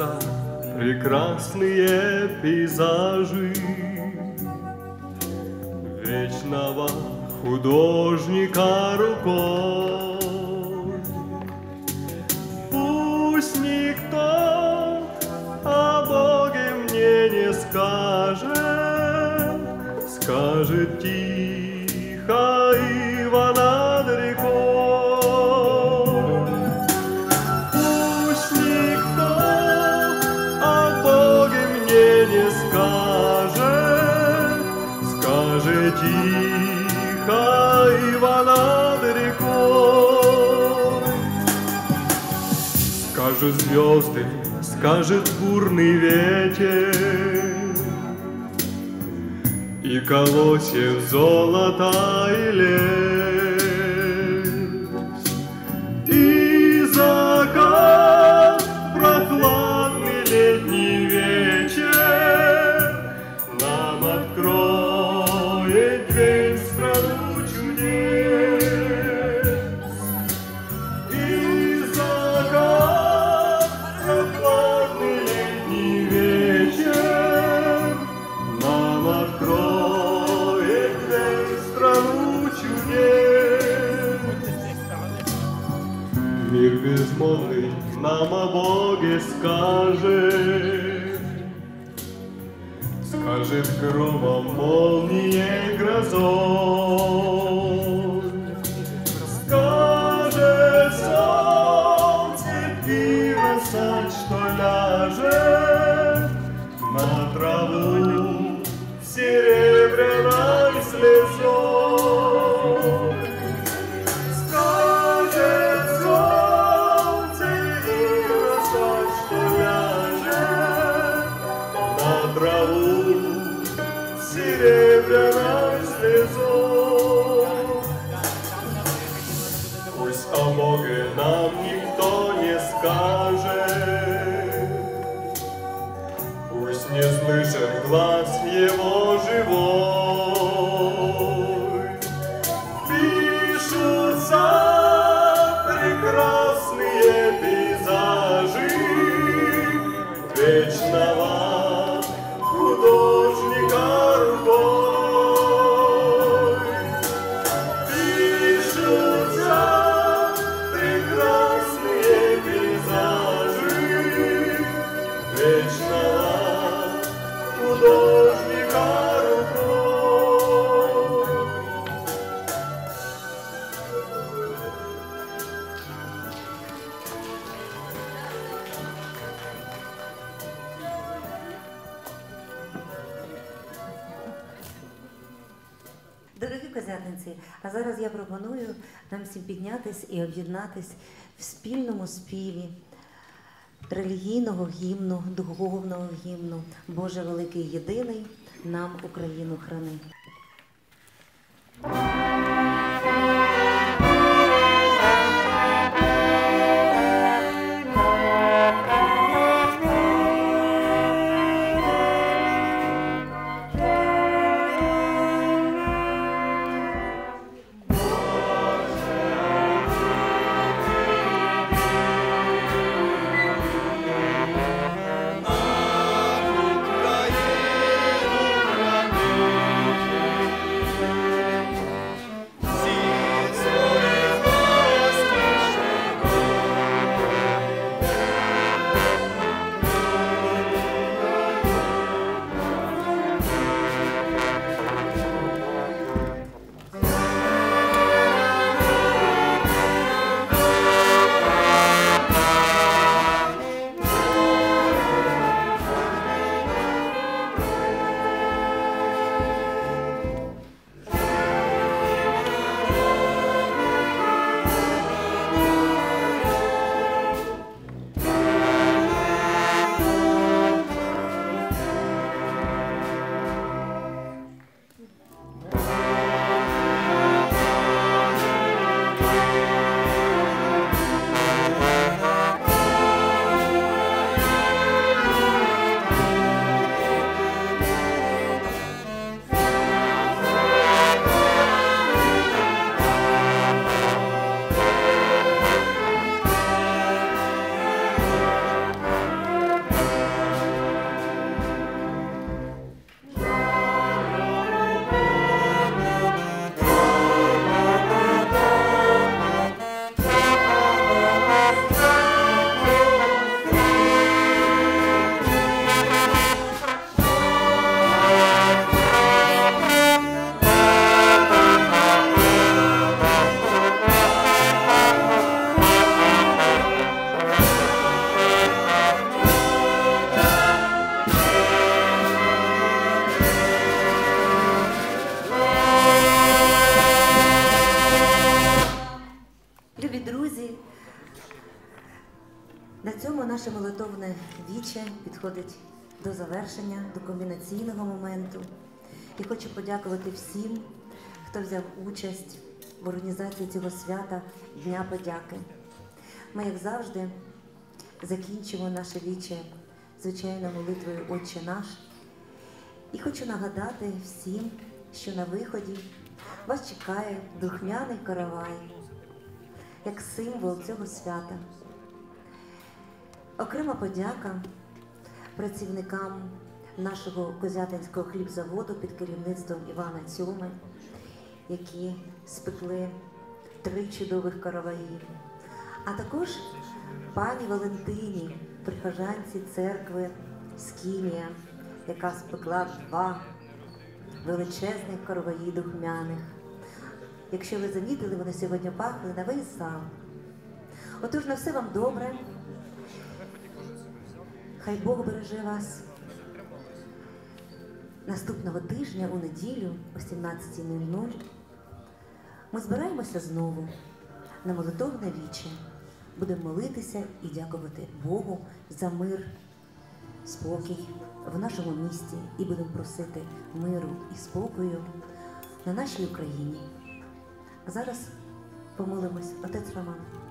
кажется, прекрасные пейзажи Вечного художника рукой. Пусть никто о Боге мне не скажет, Скажет тихо Скажет тихо Ива над рекой. Скажут звезды, скажет бурный ветер, И колосьев золота и лес, громом, молнией, грозой. Не слышат глаз его живой. Дорогі а зараз я пропоную нам всім піднятись і об'єднатись в спільному співі релігійного гімну, духовного гімну Боже великий єдиний, нам Україну храни. Наше молитовне віче підходить до завершення, до комбінаційного моменту. І хочу подякувати всім, хто взяв участь в організації цього свята Дня подяки. Ми, як завжди, закінчимо наше віче звичайно молитвою Отче наш. І хочу нагадати всім, що на виході вас чекає духмяний каравай, як символ цього свята. Окрема подяка працівникам нашого Козятинського хлібзаводу під керівництвом Івана Цьоми, які спекли три чудових караваї, а також пані Валентині, прихожанці церкви Скінія, яка спекла два величезних караваї духмяних. Якщо ви замітили, вони сьогодні пахли на весь зал. Отож, на все вам добре. Хай Бог береже вас. Наступного тижня у неділю о 17.00 ми збираємося знову на молитовне віче. Будемо молитися і дякувати Богу за мир, спокій в нашому місті і будемо просити миру і спокою на нашій Україні. А зараз помолимось, отець Роман.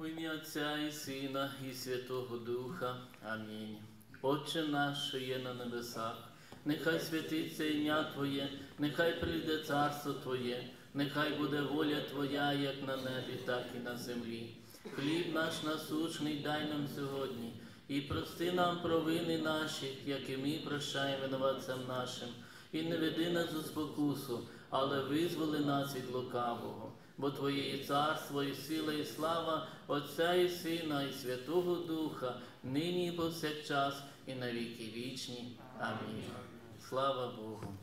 У ім'я Отця і Сина, і Святого Духа. Амінь. Отче наш, є на небесах, нехай святиться ім'я Твоє, нехай прийде царство Твоє, нехай буде воля Твоя, як на небі, так і на землі. Хліб наш насущний дай нам сьогодні, і прости нам провини наші, як і ми прощаємо винуватцям нашим, і не веди нас у спокусу, але визволи нас від лукавого. Бо Твоє і царство, і сила, і слава Отця і Сина, і Святого Духа, нині і повсякчас, і на віки вічні. Амінь. Слава Богу.